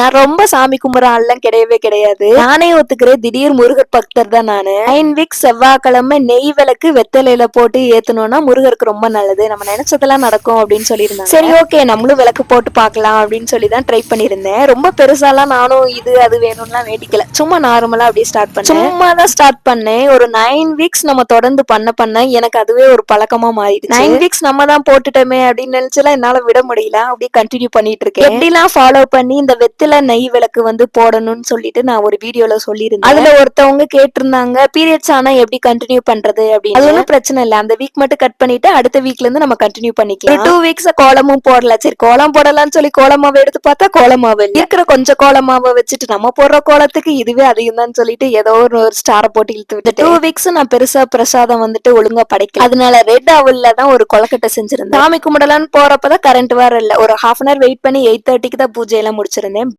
நான் ரொம்ப சாமி கும்பிட்ற ஆள்லாம் கிடையவே கிடையாது. நானே ஒத்துக்கிறேன். திடீர் முருகர் பக்தர் தான் நானு. நைன் வீக் செவ்வாய்க்கிழமை நெய் விளக்கு வெத்தலையில போட்டு ஏத்தணும்னா முருகருக்கு ரொம்ப நல்லது. நம்ம நினைச்சதெல்லாம் நடக்கும் அப்படின்னு சொல்லியிருந்தேன் சரி ஓகே நம்மளும் விளக்கு போட்டு பார்க்கலாம் அப்படின்னு சொல்லி தான் ட்ரை பண்ணியிருந்தேன். ரொம்ப பெருசாலாம் நானும் இது அது வேணும்லாம் வேண்டிக்கல. சும்மா நார்மலா அப்படியே ஸ்டார்ட் பண்ணேன். சும்மா தான் ஸ்டார்ட் பண்ணேன். ஒரு நைன் வீக்ஸ் நம்ம தொடர்ந்து பண்ண பண்ண எனக்கு அதுவே ஒரு பழக்கமா மாறிடுச்சு. நைன் வீக்ஸ் நம்ம தான் போட்டுட்டோமே அப்படின்னு நினைச்சுலாம் என்னால விட முடியல. அப்படியே கண்டினியூ பண்ணிட்டு இருக்கேன். எப்படிலாம் ஃபாலோ பண்ணி இந்த வெத்தில நெய் விளக்கு வந்து போடணும்னு சொல்லிட்டு நான் ஒரு வீடியோல சொல்லியிருந்தேன். அதுல ஒருத்தவங்க கேட்டிருந்தாங்க பீரியட்ஸ் ஆனா எப்படி கண்டினியூ பண்றது? அப்படின்னு. அது ஒன்றும் பிரச்சனை இல்ல. அந்த வீக் மட்டும் கட் பண்ணிட்டு அடுத்த வீக்ல இருந்து நம்ம கண்டினியூ பண்ணிக்கலாம். டூ வீக்ஸ் கோலமும் போடல. சரி கோலம் போடலாம்னு சொல்லி கோலமாவை எடுத்து பார்த்தா கோலமாவு. இருக்கிற கொஞ்சம் கோலமாவை வச்சுட்டு நம்ம போடுற கோலத்துக்கு இதுவே அதிகம் தான் சொல்லிட்டு ஏதோ ஒரு ஸ்டாரை போட்டு இழுத்து விட்டு டூ வீக்ஸ் நான் பெருசா பிரசாதம் வந்துட்டு ஒழுங்கா படைக்கல. அதனால ரெட் அவல்ல தான் ஒரு கொலக்கட்டை செஞ்சிருந்தேன். சாமி கும்பிடலான்னு போறப்பதான் கரண்ட் வேற இல்ல. ஒரு ஹாஃப் அன் ஹவர் வெயிட் பண்ணி எயிட் தேர்ட்டிக்கு தான் பூஜை எல்லாம் முடிச்சிருந்தேன்.